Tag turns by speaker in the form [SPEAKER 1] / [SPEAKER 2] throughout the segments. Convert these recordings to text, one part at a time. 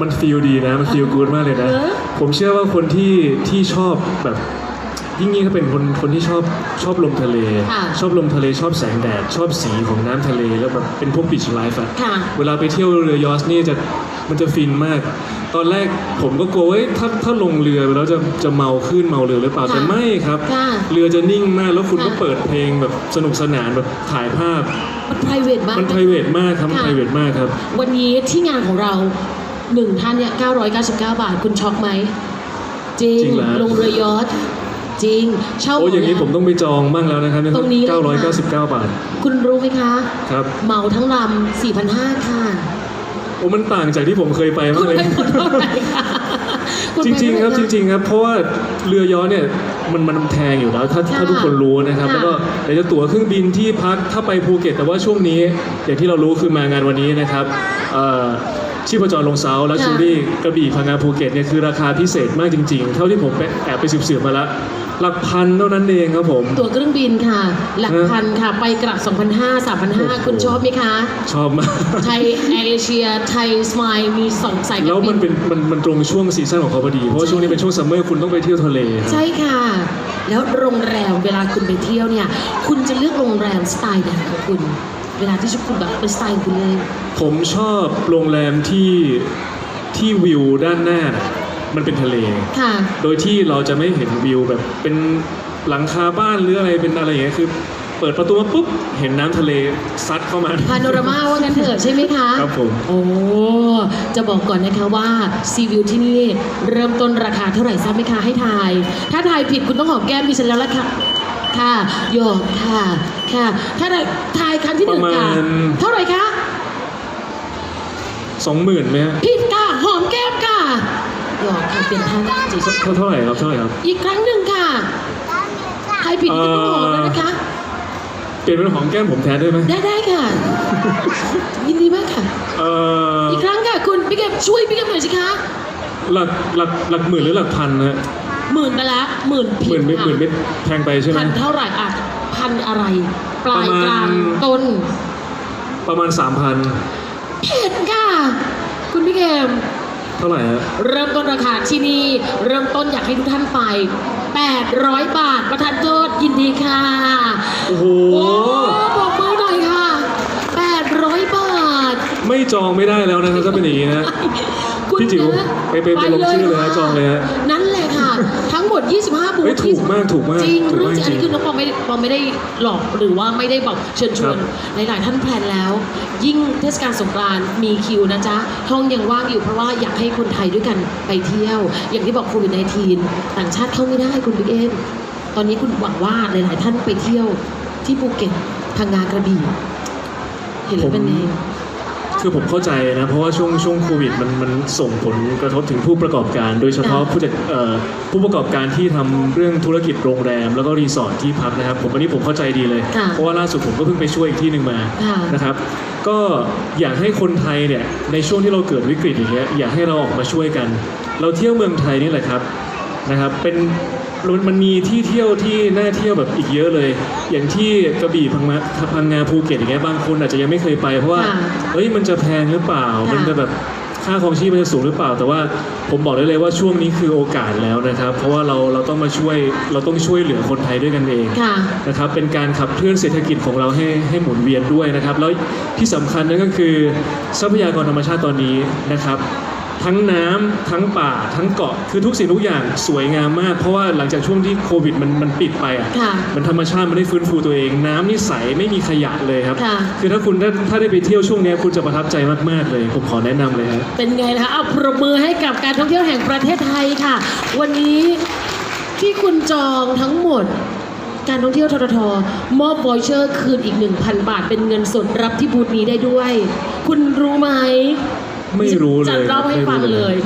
[SPEAKER 1] มันฟีลดีนะ มันฟีลกูดมากเลยนะ
[SPEAKER 2] เออ
[SPEAKER 1] ผมเชื่อว่าคนที่ที่ชอบแบบยิ่งยิ่งถ้าเป็นคนคนที่ชอบชอบลมทะเล
[SPEAKER 2] ค่ะ
[SPEAKER 1] ชอบลมทะเลชอบแสงแดด ชอบสีของน้ำทะเลแล้วแบบเป็นพวกบีชไลฟ์อะ
[SPEAKER 2] ค่ะ
[SPEAKER 1] เวลาไปเที่ยวเรือยอชต์นี่จะมันจะฟินมาก ตอนแรกผมก็กลัวว่าเอ้ยถ้าถ้าลงเรือไปแล้วจะจะเมาขึ้นเมาเรือหรือเปล่า
[SPEAKER 2] ค่ะ
[SPEAKER 1] แต่ไม่ครับ
[SPEAKER 2] ค่ะ
[SPEAKER 1] เรือจะนิ่งมากแล้วคุณก็
[SPEAKER 2] ค่ะ
[SPEAKER 1] เปิดเพลงแบบสนุกสนานแบบถ่ายภาพ
[SPEAKER 2] มัน private มาก
[SPEAKER 1] มัน p r i v a t มากครับมัน
[SPEAKER 2] ค่ะ
[SPEAKER 1] p r i v a t มากครับ
[SPEAKER 2] วันนี้ที่งานของเรา หนึ่งท่านเนี่ย999 บาทคุณช็อกไหม จริง
[SPEAKER 1] จริงเหรอฮะ
[SPEAKER 2] ลงเรือยอชต์จริง เช่า
[SPEAKER 1] โอ้อย่างนี้
[SPEAKER 2] ห
[SPEAKER 1] ผมต้องไปจองบ้างแล้วนะครับ
[SPEAKER 2] ตรงนี้เลยค่ะ
[SPEAKER 1] 999 บาท
[SPEAKER 2] คุณรู้ไหมคะ
[SPEAKER 1] ครับ
[SPEAKER 2] เหมาทั้งลำ4,500ค่ะ
[SPEAKER 1] โอ้มันต่างจากที่ผมเคยไป
[SPEAKER 2] คุ
[SPEAKER 1] มาก
[SPEAKER 2] ณ
[SPEAKER 1] เลย
[SPEAKER 2] ไปหมดเท่าไหร่คะคุณ
[SPEAKER 1] จ
[SPEAKER 2] ไป
[SPEAKER 1] ริง ๆ ครับ
[SPEAKER 2] เท่า
[SPEAKER 1] จ
[SPEAKER 2] ไหะ
[SPEAKER 1] ริง ๆ ครับ เพราะว่าเรือยอชต์เนี่ยมันมันแพงอยู่แล้วถ้า
[SPEAKER 2] ค่ะ
[SPEAKER 1] ถ้าทุกคนรู้นะครับ
[SPEAKER 2] ค่ะ
[SPEAKER 1] แล้วก็เดี๋ยวจะตั๋วเครื่องบินที่พักถ้าไปภูเก็ต แต่ว่าช่วงนี้อย่างที่เรารู้คือมางานวันนี้นะครับเอ่อ ชีพจรลงเซาแล้ว
[SPEAKER 2] ค่ะ
[SPEAKER 1] ชูรี่กระบี่พังงาภูเก็ตเนี่ยคือราคาพิเศษมากจริงๆ เท่าที่ผมไปแอบไปสืบๆมาแล้วหลักพันเท่านั้นเองครับผม
[SPEAKER 2] ตั๋วเครื่องบินค่ะ หลัก
[SPEAKER 1] ฮะ
[SPEAKER 2] พันค่ะ ไปกลับ 2,500 3,500 คุณชอบไหมคะ
[SPEAKER 1] ชอบมาก
[SPEAKER 2] ไทยแอร์เอเชีย ไทยสมายมีสองสายการ
[SPEAKER 1] แล้ว
[SPEAKER 2] บิ
[SPEAKER 1] มันเป็นมันมันตรงช่วงซีซั่นของเขาพอดี เพราะว่าช่วงนี้เป็นช่วงซัมเมอร์คุณต้องไปเที่ยวทะเลครับ
[SPEAKER 2] ใช่ค่ะ แล้วโรงแรมเวลาคุณไปเที่ยวเนี่ย คุณจะเลือกโรงแรมสไตล์ไหนของคุณ เวลาที่คุณแบบเป็นสไตล์ของคุณเลย
[SPEAKER 1] ผมชอบโรงแรมที่ที่วิวด้านหน้าน่ะมันเป็นทะเล
[SPEAKER 2] ค่ะ
[SPEAKER 1] โดยที่เราจะไม่เห็นวิวแบบเป็นหลังคาบ้านหรืออะไรเป็นอะไรอย่างเงี้ยคือ เปิดประตูมาปุ๊บเห็นน้ำทะเลซัดเข้ามา
[SPEAKER 2] พาโนรามาว่างั้นเถอะใช่ไหมคะ
[SPEAKER 1] ครับผม
[SPEAKER 2] โอ้ จะบอกก่อนนะคะว่าซีวิวที่นี่เริ่มต้นราคาเท่าไหร่ทราบไหมคะให้ทาย ถ้าทายผิดคุณต้องหอมแก้มดิฉันแล้วล่ะค่ะ ค่ะหยอกค่ะค่ะถ้าทายทายครั้งที่หนึ่งค่ะ
[SPEAKER 1] ประมาณ
[SPEAKER 2] เท่าไหร่คะ
[SPEAKER 1] สองหมื่นไหมฮะ
[SPEAKER 2] ผิดค่ะหอมแก้มค่ะหยอกค่ะเปลี่ยนท่านั่งจี
[SPEAKER 1] เท่าเท่าไหร่ครับเท่าไหร่ครับ
[SPEAKER 2] อีกครั้งหนึ่งค่ะใครผิดนี่ก็ต้องหอมแล้วนะคะ
[SPEAKER 1] เปลี่ยนเป็นหอมแก้มผมแทนได้ไหม
[SPEAKER 2] ได้ได้ค่ะ ยินดีมากค่ะ
[SPEAKER 1] เอ่อ
[SPEAKER 2] อีกครั้งค่ะคุณพี่เกมช่วยพี่เกมหน่อยสิคะ
[SPEAKER 1] หลักหลักหลักหมื่นหรือหลักพันนะฮะ
[SPEAKER 2] หมื่นไปละหมื่น
[SPEAKER 1] ห
[SPEAKER 2] ผิ
[SPEAKER 1] มื่
[SPEAKER 2] ด
[SPEAKER 1] นไม่ห
[SPEAKER 2] ค่ะ
[SPEAKER 1] มื่นไม่แพงไปใช่ไหม
[SPEAKER 2] พันเท่าไหร่อะพันอะไร ปลาย
[SPEAKER 1] ประมาณ
[SPEAKER 2] กลางต้น
[SPEAKER 1] ประมาณสามพัน
[SPEAKER 2] เผ็ดค่ะ คุณพี่เกม
[SPEAKER 1] เท่าไหร่ฮะ
[SPEAKER 2] เริ่มต้นราคาที่นี่ เริ่มต้นอยากให้ทุกท่านไป 800 บาท ประทานโทษยินดีค่ะ
[SPEAKER 1] โอ้โห
[SPEAKER 2] โอ้บอกมือหน่อยค่ะ 800 บาท
[SPEAKER 1] ไม่จองไม่ได้แล้วนะครับถ้าเป็นอย่างนี้นะ
[SPEAKER 2] คุณ
[SPEAKER 1] พี่จิ๋ว
[SPEAKER 2] นะ
[SPEAKER 1] ไปไปไปลงชื่อเลยฮะ
[SPEAKER 2] ค่
[SPEAKER 1] จองเลยฮะ
[SPEAKER 2] นั่นแหละค่ะ ทั้งหมด 25 บูธ
[SPEAKER 1] เฮ้ยถูกมากถูกมาก
[SPEAKER 2] จริง
[SPEAKER 1] ถูก
[SPEAKER 2] เรื่อ
[SPEAKER 1] มางก
[SPEAKER 2] จริงอันนี้
[SPEAKER 1] จริง
[SPEAKER 2] คือน้องปอไม่ได้ปอไม่ได้หลอกหรือว่าไม่ได้บอกเชิญชวน
[SPEAKER 1] ครับ
[SPEAKER 2] หลาย ๆ ท่านแพลนแล้ว ยิ่งเทศกาลสงกรานต์มีคิวนะจ๊ะ ห้องยังว่างอยู่เพราะว่าอยากให้คนไทยด้วยกันไปเที่ยว อย่างที่บอกโควิด -19 ต่างชาติเข้าไม่ได้คุณบิ๊กเอ็มตอนนี้คุณหวังว่าหลาย ๆ ท่านไปเที่ยวที่ภูเก็ตพังงากระบี่เห็นแล้วเป็นไง
[SPEAKER 1] คือผมเข้าใจนะ เพราะว่าช่วงช่วงโควิดมันมันส่งผลกระทบถึงผู้ประกอบการ โดยเฉพาะ
[SPEAKER 2] ค่ะ
[SPEAKER 1] ผู้จัดเอ่อผู้ประกอบการที่ทำเรื่องธุรกิจโรงแรม แล้วก็รีสอร์ทที่พักนะครับ ผมอันนี้ผมเข้าใจดีเลย
[SPEAKER 2] ค่ะ
[SPEAKER 1] เพราะว่าล่าสุดผมก็เพิ่งไปช่วยอีกที่หนึ่งมา
[SPEAKER 2] ค่ะ
[SPEAKER 1] นะครับ ก็อยากให้คนไทยเนี่ยในช่วงที่เราเกิดวิกฤตอย่างเงี้ยอยากให้เราออกมาช่วยกัน เราเที่ยวเมืองไทยนี่แหละครับ นะครับเป็นมันมีที่เที่ยวที่น่าเที่ยวแบบอีกเยอะเลย อย่างที่กระบี่พังงาพังงาภูเก็ตอย่างเงี้ยบางคนอาจจะยังไม่เคยไปเพราะว่า
[SPEAKER 2] ค่ะ
[SPEAKER 1] เอ้ยมันจะแพงหรือเปล่า
[SPEAKER 2] ค่ะ
[SPEAKER 1] มันจะแบบค่าครองชีพมันจะสูงหรือเปล่า แต่ว่าผมบอกได้เลยว่าช่วงนี้คือโอกาสแล้วนะครับ เพราะว่าเราเราต้องมาช่วยเราต้องช่วยเหลือคนไทยด้วยกันเอง
[SPEAKER 2] ค่ะ
[SPEAKER 1] นะครับเป็นการขับเคลื่อนเศรษฐกิจของเราให้ให้หมุนเวียนด้วยนะครับ แล้วที่สำคัญนั่นก็คือทรัพยากรธรรมชาติตอนนี้นะครับ ทั้งน้ำทั้งป่าทั้งเกาะคือทุกสิ่งทุกอย่างสวยงามมาก เพราะว่าหลังจากช่วงที่โควิดมันมันปิดไปอะ
[SPEAKER 2] ค่ะ
[SPEAKER 1] มันธรรมชาติมันได้ฟื้นฟูตัวเอง น้ำนี่ใสไม่มีขยะเลยครับ
[SPEAKER 2] ค่ะ
[SPEAKER 1] คือถ้าคุณได้ถ้าได้ไปเที่ยวช่วงเนี้ยคุณจะประทับใจมากๆเลย ผมขอแนะนำเลยครับ
[SPEAKER 2] เป็นไงนะคะเอาปรบมือให้กับการท่องเที่ยวแห่งประเทศไทยค่ะ วันนี้ที่คุณจองทั้งหมดการท่องเที่ยวทททมอบวอยเชอร์คืนอีก 1,000 บาทเป็นเงินสดรับที่บูธนี้ได้ด้วย คุณรู้ไหม
[SPEAKER 1] ไม่รู้เลย
[SPEAKER 2] จะเล่าให้
[SPEAKER 1] ไม่รู้
[SPEAKER 2] ฟัง
[SPEAKER 1] เลย
[SPEAKER 2] เลย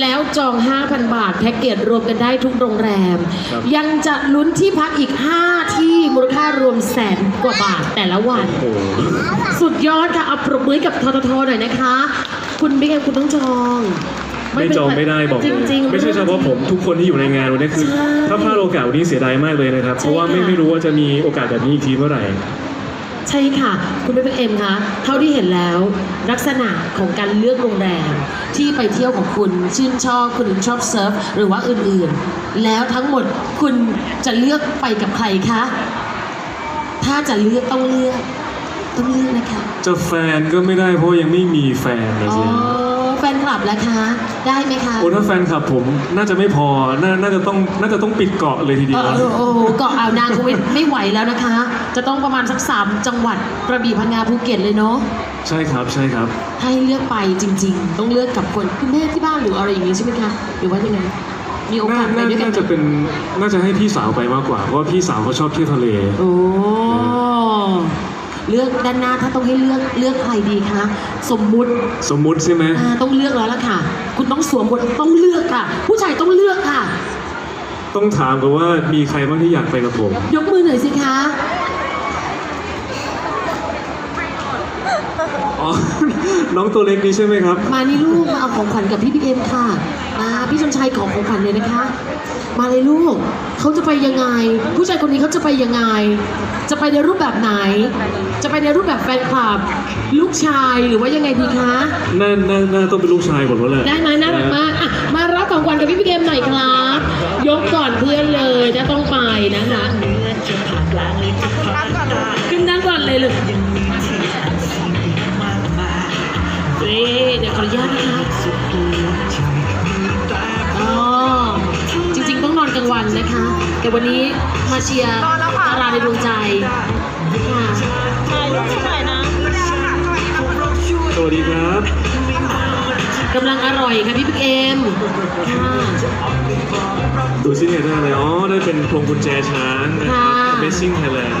[SPEAKER 2] แล้วจอง 5,000 บาทแพ็กเกจรวมกันได้ทุกโรงแรม
[SPEAKER 1] ครับ
[SPEAKER 2] ยังจะลุ้นที่พักอีก 5 ที่มูลค่ารวมแสนกว่าบาทแต่ละวัน
[SPEAKER 1] โอ้โห
[SPEAKER 2] สุดยอดค่ะเอาปรบมือให้กับทททหน่อยนะคะ คุณบิ๊กเอ็มคุณต้องจอง
[SPEAKER 1] ไม่จองไม่ได้บอก
[SPEAKER 2] จ
[SPEAKER 1] เลย
[SPEAKER 2] ริงๆ
[SPEAKER 1] ไม่ใช่เฉพาะผมทุกคนที่อยู่ในงานวันนี้คือ
[SPEAKER 2] ใช่
[SPEAKER 1] ถ้าพลาดโอกาสวันนี้เสียดายมากเลยนะครับ เพราะว่าไม่
[SPEAKER 2] ใช่ค่ะ
[SPEAKER 1] ไม่รู้ว่าจะมีโอกาสแบบนี้อีกทีเมื่อไหร่
[SPEAKER 2] ใช่ค่ะ คุณบิ๊กเอ็มคะเท่าที่เห็นแล้วลักษณะของการเลือกโรงแรมที่ไปเที่ยวของคุณชื่นชอบคุณชอบเซิร์ฟหรือว่าอื่นๆ แล้วทั้งหมดคุณจะเลือกไปกับใครคะ ถ้าจะเลือกต้องเลือก ต้องเลือกนะคะ
[SPEAKER 1] จะแฟนก็ไม่ได้เพราะยังไม่มีแฟนนะ
[SPEAKER 2] อ๋อ
[SPEAKER 1] สิ
[SPEAKER 2] แฟนคลับแล้วคะ ได้ไหมคะ
[SPEAKER 1] โอ้ถ้าแฟนคลับผมน่าจะไม่พอน่าน่าจะต้องน่าจะต้องปิดเกาะเลยที
[SPEAKER 2] เอ
[SPEAKER 1] เดียว
[SPEAKER 2] อเออโอ้โหเกาะอ่าวนางคงไม่ไม่ไหวแล้วนะคะ จะต้องประมาณสักสามจังหวัดกระบี่พังงาภูเก็ตเลยเนาะ
[SPEAKER 1] ใช่ครับใช่ครับ
[SPEAKER 2] ให้เลือกไปจริง ๆ ต้องเลือกกับคนคุณแม่ที่บ้านหรืออะไรอย่างนี้ใช่ไหมคะหรือว่ายังไงมีโอกา
[SPEAKER 1] น่า
[SPEAKER 2] สไป
[SPEAKER 1] น่า
[SPEAKER 2] ด้วยกัน
[SPEAKER 1] น่าจะเป็นน่าจะให้พี่สาวไปมากกว่า เพราะว่าพี่สาวเขาชอบเที่ยวทะเล
[SPEAKER 2] โอ้เลือกด้านหน้าถ้าต้องให้เลือกเลือกใครดีคะสมมุติ
[SPEAKER 1] สมมุติใช่ไหม
[SPEAKER 2] อ่าต้องเลือกแล้วล่ะค่ะ คุณต้องสวมบทต้องเลือกค่ะ ผู้ชายต้องเลือกค่ะ
[SPEAKER 1] ต้องถามกันว่ามีใครบ้างที่อยากไปกับผม
[SPEAKER 2] ยกมือหน่อยสิคะ
[SPEAKER 1] น้องตัวเล็กนี้ใช่ไหมครับ
[SPEAKER 2] มานี่ลูกมาเอาของขวัญกับพี่พีเอ็มค่ะมาพี่ชนชัยของของขวัญเลยนะคะ มาเลยลูกเขาจะไปยังไง ผู้ชายคนนี้เขาจะไปยังไง จะไปในรูปแบบไหน จะไปในรูปแบบแฟนคลับ ลูกชายหรือว่ายังไงดีคะ
[SPEAKER 1] น่าน่าน่าต้องเป็นลูกชายผมแล้วแหละ
[SPEAKER 2] ได้ไหมน่ารักมากอะมารับของขวัญกับพี่พีเอ็มหน่อยครับยกก่อนเพื่อนเลยจะต้องไปนะคะขึ้นด้านก่อนเลยลูก ยวขออนุญาตนะคะอ๋อจริงๆต้องนอนกลางวันนะคะ แต่วันนี้มาเชียร์ดาราในดวงใจค่ะ
[SPEAKER 1] สวัสดีครับ
[SPEAKER 2] กำลังอร่อยค่ะพี่พีเอ็มค่ะ
[SPEAKER 1] ดูซิเนี่ยได้อะไรอ๋อได้เป็นพวงกุญแจช้างนะครับ
[SPEAKER 2] ค่ะ
[SPEAKER 1] Amazing Thailand